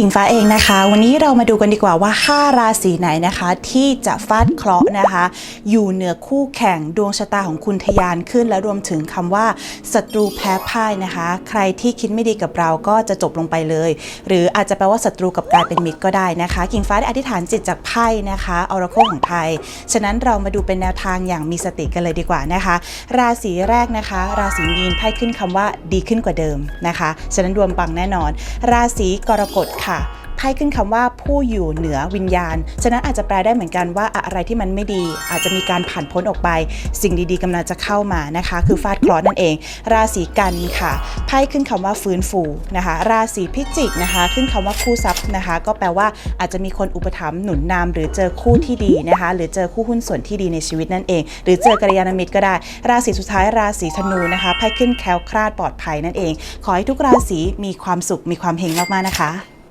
กิ่งฟ้าเองนะคะ วันนี้เรามาดูกันดีกว่าว่า 5 ราศีไหนนะคะ ที่จะฟาดเคราะห์นะคะ อยู่เหนือคู่แข่งดวงชะตาของคุณทะยานขึ้น และรวมถึงคำว่าศัตรูแพ้พ่ายนะคะ ใครที่คิดไม่ดีกับเราก็จะจบลงไปเลย หรืออาจจะแปลว่าศัตรูกับกลายเป็นมิตรก็ได้นะคะ กิ่งฟ้าได้อธิษฐานจิตจากไพ่นะคะออราโคของไทย ฉะนั้นเรามาดูเป็นแนวทางอย่างมีสติกันเลยดีกว่านะคะ ราศีแรกนะคะ ราศีมีนไพ่ขึ้นคำว่าดีขึ้นกว่าเดิมนะคะ ฉะนั้นดวงปังแน่นอน ราศีกรกฎค่ะไพ่ขึ้นคำว่าผู้อยู่เหนือวิญญาณ ฉะนั้นอาจจะแปลได้เหมือนกันว่าอะไรที่มันไม่ดี อาจจะมีการผ่านพ้นออกไป สิ่งดีๆกำลังจะเข้ามานะคะ คือฟาดเคราะห์นั่นเอง ราศีกันค่ะไพ่ขึ้นคำว่าฟื้นฟูนะคะ ราศีพิจิกนะคะ ขึ้นคำว่าคู่ทรัพย์นะคะ ก็แปลว่าอาจจะมีคนอุปถัมภ์หนุนนำหรือเจอคู่ที่ดีนะคะ หรือเจอคู่หุ้นส่วนที่ดีในชีวิตนั่นเอง หรือเจอกัลยาณมิตรก็ได้ ราศีสุดท้ายราศีธนูนะคะไพ่ขึ้นแคล้วคลาดปลอดภัยนั่นเอง ขอให้ทุกราศีมีความสุขมีความเฮงมากๆนะคะ